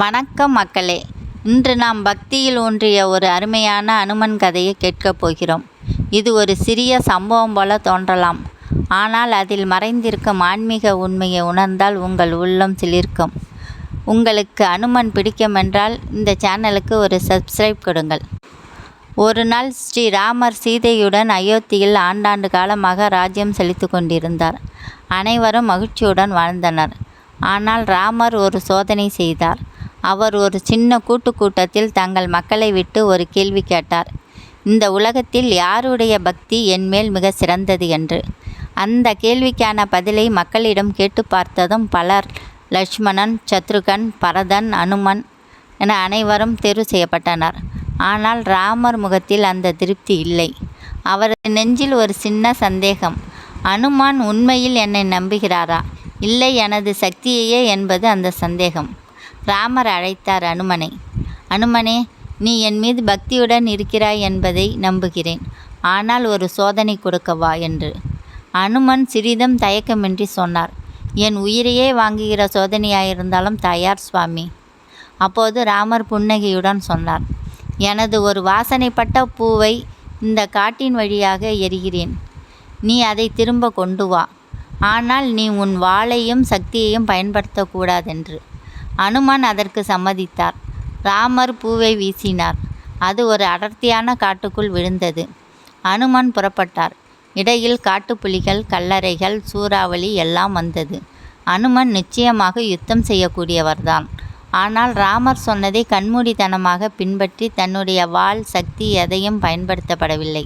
வணக்கம் மக்களே. இன்று நாம் பக்தியில் ஊன்றிய ஒரு அருமையான அனுமன் கதையை கேட்கப் போகிறோம். இது ஒரு சிறிய சம்பவம் போல தோன்றலாம். ஆனால் அதில் மறைந்திருக்கும் ஆன்மீக உண்மையை உணர்ந்தால் உங்கள் உள்ளம் சிலிர்க்கும். உங்களுக்கு அனுமன் பிடிக்கும் என்றால் இந்த சேனலுக்கு ஒரு சப்ஸ்கிரைப் கொடுங்கள். ஒரு நாள் ஸ்ரீ ராமர் சீதையுடன் அயோத்தியில் ஆண்டாண்டு காலமாக ராஜ்யம் செலுத்தி கொண்டிருந்தார். அனைவரும் மகிழ்ச்சியுடன் வாழ்ந்தனர். ஆனால் ராமர் ஒரு சோதனை செய்தார். அவர் ஒரு சின்ன கூட்டு கூட்டத்தில் தங்கள் மக்களை விட்டு ஒரு கேள்வி கேட்டார். இந்த உலகத்தில் யாருடைய பக்தி என்மேல் மிக சிறந்தது என்று? அந்த கேள்விக்கான பதிலை மக்களிடம் கேட்டு பார்த்ததும் பலர் லட்சுமணன் சத்ருகன் பரதன் அனுமன் என அனைவரும் தேர்வு செய்யப்பட்டனர். ஆனால் ராமர் முகத்தில் அந்த திருப்தி இல்லை. அவரது நெஞ்சில் ஒரு சின்ன சந்தேகம் அனுமான் உண்மையில் என்னை நம்புகிறாரா? இல்லை எனது சக்தியையே என்பது அந்த சந்தேகம். ராமர் அழைத்தார் அனுமனை. அனுமனே நீ என் மீது பக்தியுடன் இருக்கிறாய் என்பதை நம்புகிறேன். ஆனால் ஒரு சோதனை கொடுக்கவா என்று. அனுமன் சிறிதும் தயக்கமின்றி சொன்னார். என் உயிரையே வாங்குகிற சோதனையாயிருந்தாலும் தயார் சுவாமி அப்போது ராமர் புன்னகையுடன் சொன்னார். எனது ஒரு வாசனைப்பட்ட பூவை இந்த காட்டின் வழியாக எரிகிறேன் நீ அதை திரும்ப கொண்டு வா. ஆனால் நீ உன் வாளையும் சக்தியையும் பயன்படுத்தக்கூடாதென்று. அனுமன் அதற்கு சம்மதித்தார். ராமர் பூவை வீசினார். அது ஒரு அடர்த்தியான காட்டுக்குள் விழுந்தது. அனுமன் புறப்பட்டார். இடையில் காட்டுப்புலிகள் கல்லறைகள் சூறாவளி எல்லாம் வந்தது. அனுமன் நிச்சயமாக யுத்தம் செய்யக்கூடியவர்தான். ஆனால் ராமர் சொன்னதை கண்மூடித்தனமாக பின்பற்றி தன்னுடைய வாள் சக்தி எதையும் பயன்படுத்தப்படவில்லை.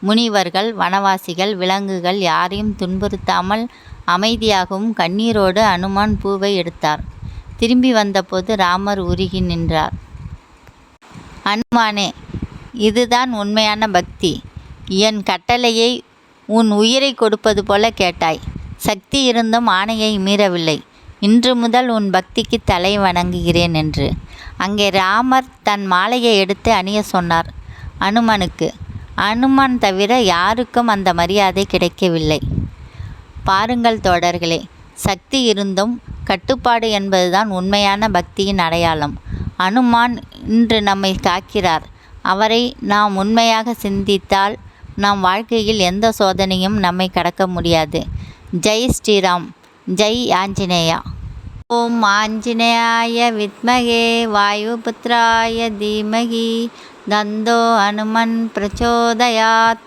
முனிவர்கள் வனவாசிகள் விலங்குகள் யாரையும் துன்புறுத்தாமல் அமைதியாகவும் கண்ணீரோடு அனுமான் பூவை எடுத்தார். திரும்பி வந்தபோது ராமர் உருகி நின்றார். அனுமானே இதுதான் உண்மையான பக்தி. என் கட்டளையை உன் உயிரை கொடுப்பது போல கேட்டாய். சக்தி இருந்தும் ஆணையை மீறவில்லை. இன்று முதல் உன் பக்திக்கு தலை வணங்குகிறேன் என்று. அங்கே ராமர் தன் மாலையை எடுத்து அணிய சொன்னார். அனுமனுக்கு அனுமான் தவிர யாருக்கும் அந்த மரியாதை கிடைக்கவில்லை. பாருங்கள் தோடர்களே சக்தி இருந்தும் கட்டுப்பாடு என்பதுதான் உண்மையான பக்தியின் அடையாளம். அனுமான் இன்று நம்மை காக்கிறார் அவரை நாம் உண்மையாக சிந்தித்தால் நம் வாழ்க்கையில் எந்த சோதனையும் நம்மை கடக்க முடியாது. ஜெய் ஸ்ரீராம். ஜெய் ஆஞ்சநேயா. ஓம் ஆஞ்சநேயாய வித்மகே. வாயுபுத்ராய தீமகி. தந்தோ அனுமன் பிரச்சோதயாத்.